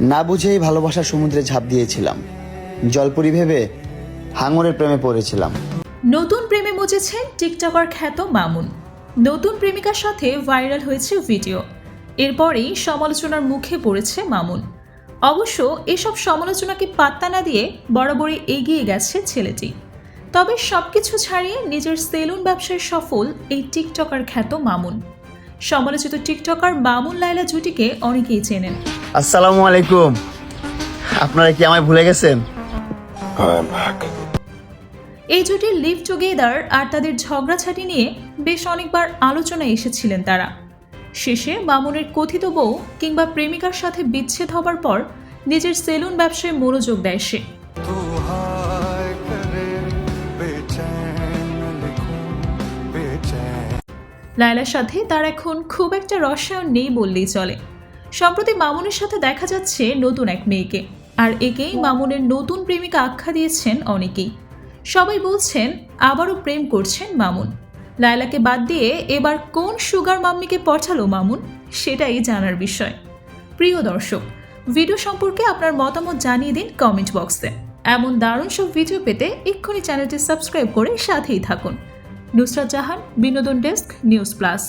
না বুঝেই ভালোবাসার সমুদ্রে ঝাঁপ দিয়েছিলাম। জলপুরি ভেবে হাঙরের প্রেমে পড়েছিলাম। নতুন প্রেমে মজেছেন টিকটকার খ্যাত মামুন। নতুন প্রেমিকার সাথে ভাইরাল হয়েছে ভিডিও। এরপরেই সমালোচনার মুখে পড়েছে মামুন। অবশ্য এসব সমালোচনাকে পাত্তা না দিয়ে বরাবরই এগিয়ে গেছে ছেলেটি। তবে সবকিছু ছাড়িয়ে নিজের সেলুন ব্যবসায় সফল এই টিকটকার খ্যাত মামুন। সমালোচিত টিকটকার মামুন লাইলা জুটিকে অনেকেই চেনেন। আসসালামু আলাইকুম। আপনারা কি আমায় ভুলে গেছেন? এই জুটির লিভ টুগেদার আর তাদের ঝগড়াঝাটি নিয়ে বেশ অনেকবার আলোচনায় এসেছিলেন তারা। শেষে মামুনের কথিত বউ কিংবা প্রেমিকার সাথে বিচ্ছেদ হবার পর নিজের সেলুন ব্যবসায় মনোযোগ দেয় সে। লায়লার সাথে তার এখন খুব একটা রসায়ন নেই বললেই চলে। সম্প্রতি মামুনের সাথে দেখা যাচ্ছে নতুন এক মেয়েকে আর একেই মামুনের নতুন প্রেমিকা আখ্যা দিয়েছেন অনেকেই। সবাই বলছেন আবারও প্রেম করছেন মামুন। লায়লাকে বাদ দিয়ে এবার কোন সুগার মাম্মিকে পটালো মামুন সেটাই জানার বিষয়। প্রিয় দর্শক ভিডিও সম্পর্কে আপনার মতামত জানিয়ে দিন কমেন্ট বক্সে। এমন দারুণ সব ভিডিও পেতে এক্ষুনি চ্যানেলটি সাবস্ক্রাইব করে সাথেই থাকুন। নুসরাত জাহান বিনোদন ডেস্ক নিউজ প্লাস।